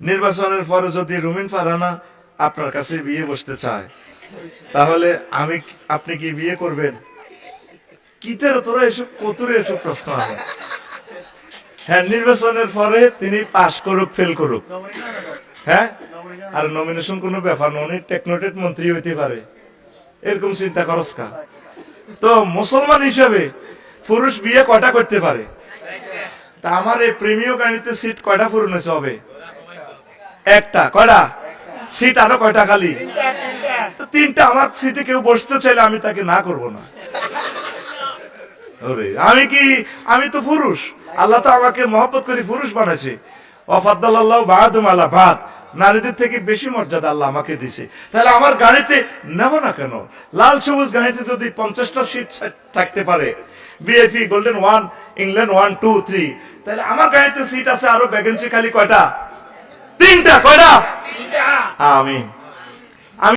নির্বাচনের পরে যদি রুমিন ফারানা আপনার কাছে বিয়ে বসতে চায়, তাহলে আমি আপনি কি বিয়ে করবেন? কি তেরো এসব কতুরে এসব প্রশ্ন আছে হ্যাঁ নির্বাচনের পরে তিনি পাশ করুক, ফেল করুক। হ্যাঁ? আর নমিনেশন কোনো ব্যাপার না, উনি টেকনোটেট মন্ত্রী হইতে পারে। এরকম চিন্তা করস কা? তো মুসলমান হিসাবে পুরুষ বিয়ে কয়টা করতে পারে? তা আমার এই প্রেমীয় গাড়িতে সিট কয়টা পূরণ হয়েছে হবে? একটা কয়টা? সিট আরও কয়টা খালি? তিনটা আমার সিটে কেউ বসতে চাইলে আমি তাকে না করব না। আমি কি আমি তো পুরুষ। আল্লাহ তো আমাকে মহব্বত করে পুরুষ বানাইছে। বাহাদুম আল্লাহ নারীদের থেকে বেশি মর্যাদা আল্লাহ আমাকে দিছে। তাহলে আমার গাড়িতে নেব না কেন? লাল সবুজ গাড়িতে যদি পঞ্চাশটা সিট থাকতে পারে। বিএফি golden one England one two three তাহলে আমার গাড়িতে সিট আছে আরও ভ্যাকেন্সি খালি কয়টা? তিনটা কয়টা আমিন